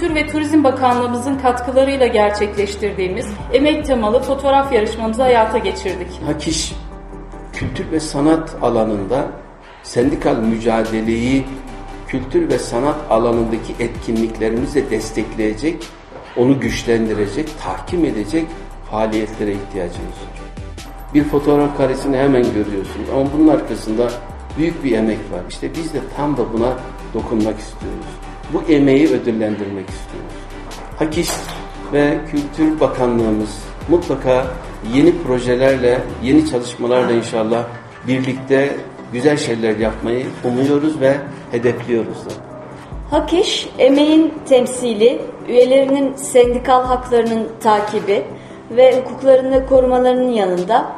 ve Turizm Bakanlığımızın katkılarıyla gerçekleştirdiğimiz emek temalı fotoğraf yarışmamızı hayata geçirdik. Hakiş kültür ve sanat alanında sendikal mücadeleyi kültür ve sanat alanındaki etkinliklerimizle destekleyecek, onu güçlendirecek, tahkim edecek faaliyetlere ihtiyacımız. Bir fotoğraf karesini hemen görüyorsunuz ama bunun arkasında büyük bir emek var. İşte biz de tam da buna dokunmak istiyoruz. Bu emeği ödüllendirmek istiyoruz. Hakiş ve Kültür Bakanlığımız mutlaka yeni projelerle, yeni çalışmalarla inşallah birlikte güzel şeyler yapmayı umuyoruz ve hedefliyoruz da. Hak iş, emeğin temsili, üyelerinin sendikal haklarının takibi ve hukuklarını korumalarının yanında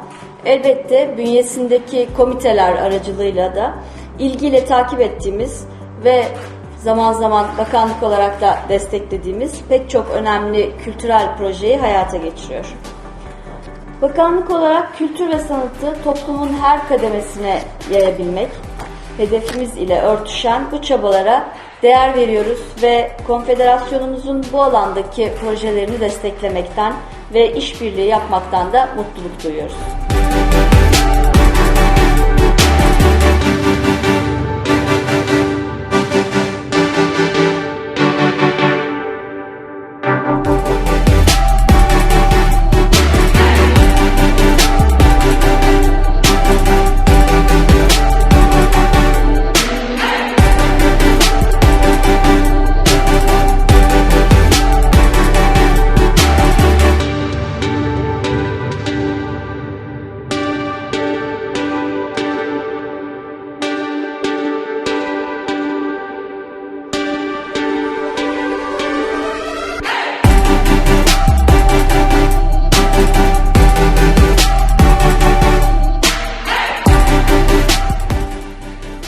elbette bünyesindeki komiteler aracılığıyla da ilgiyle takip ettiğimiz ve zaman zaman bakanlık olarak da desteklediğimiz pek çok önemli kültürel projeyi hayata geçiriyor. Bakanlık olarak kültür ve sanatı toplumun her kademesine yayabilmek, hedefimiz ile örtüşen bu çabalara değer veriyoruz ve konfederasyonumuzun bu alandaki projelerini desteklemekten ve işbirliği yapmaktan da mutluluk duyuyoruz.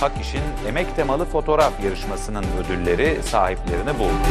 Hak İş'in emek temalı fotoğraf yarışmasının ödülleri sahiplerini buldu.